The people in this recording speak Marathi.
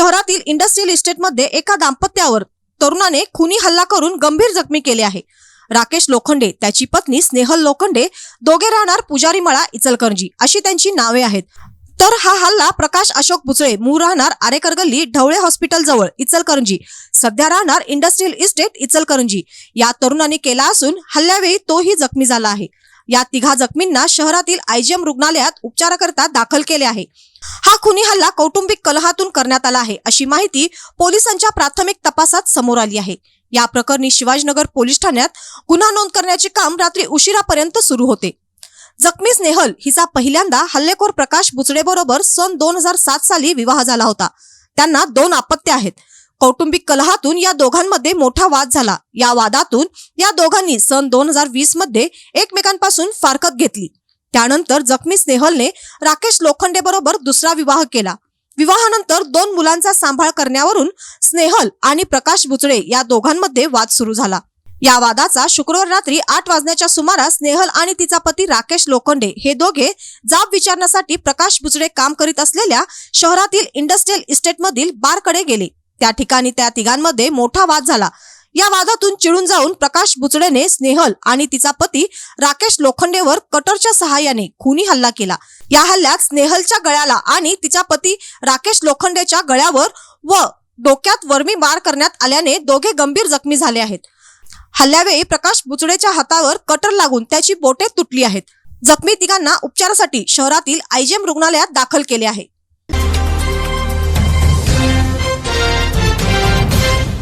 शहरातील इंडस्ट्रियल इस्टेटमध्ये एका दाम्पत्यावर तरुणाने खुनी हल्ला करून गंभीर जखमी केले आहे. राकेश लोखंडे त्याची पत्नी स्नेहल लोखंडे दोघे राहणार पुजारी मळा इचलकरंजी अशी त्यांची नावे आहेत. तर हा हल्ला प्रकाश अशोक बुचळे मूळ राहणार आरेकर गल्ली ढवळे हॉस्पिटल जवळ इचलकरंजी. सध्या राहणार इंडस्ट्रियल इस्टेट इचलकरंजी. या तरुणाने केला असून हल्ल्यावेळी तोही जखमी झाला आहे. या तिघा जखमींना शहरातील आयजीएम रुग्णालयात उपचाराकरता दाखल केले आहे. हा खुनी हल्ला कौटुंबिक कलहातून करण्यात आला आहे अशी माहिती पोलिसांच्या प्राथमिक तपासात समोर आली आहे. या प्रकरणी शिवाजीनगर पोलीस ठाण्यात गुन्हा नोंद करण्याचे काम रात्री उशिरापर्यंत सुरू होते. जखमी स्नेहल हिचा पहिल्यांदा हल्लेखोर प्रकाश बुचडे बरोबर सन दोन हजार सात साली विवाह झाला होता. त्यांना दोन अपत्य आहेत. कौटुंबिक कलहातून या दोघांमध्ये मोठा वाद झाला. या वादातून या दोघांनी सन दोन हजार वीसमध्ये एकमेकांपासून फारकत घेतली. त्यानंतर जखमी स्नेहलने राकेश लोखंडे बरोबर दुसरा विवाह केला. विवाहानंतर दोन मुलांचा सांभाळ करण्यावरून स्नेहल आणि प्रकाश बुचडे या दोघांमध्ये वाद सुरू झाला. या वादाचा शुक्रवार रात्री आठ वाजण्याच्या सुमारास स्नेहल आणि तिचा पती राकेश लोखंडे हे दोघे जाब विचारण्यासाठी प्रकाश बुचडे काम करीत असलेल्या शहरातील इंडस्ट्रियल इस्टेटमधील बारकडे गेले. त्या ठिकाणी त्या तिघांमध्ये मोठा वाद झाला. या वादातून चिडून जाऊन प्रकाश बुचडेने स्नेहल आणि तिचा पती राकेश लोखंडेवर कटरच्या सहाय्याने खुनी हल्ला केला. या हल्ल्यात स्नेहलच्या गळ्याला आणि तिचा पती राकेश लोखंडेच्या गळ्यावर व डोक्यात वर्मी मार करण्यात आल्याने दोघे गंभीर जखमी झाले आहेत. हल्ल्यावेळी प्रकाश बुचडेच्या हातावर कटर लागून त्याची बोटे तुटली आहेत. जखमी तिघांना उपचारासाठी शहरातील आयजेम रुग्णालयात दाखल केले आहे.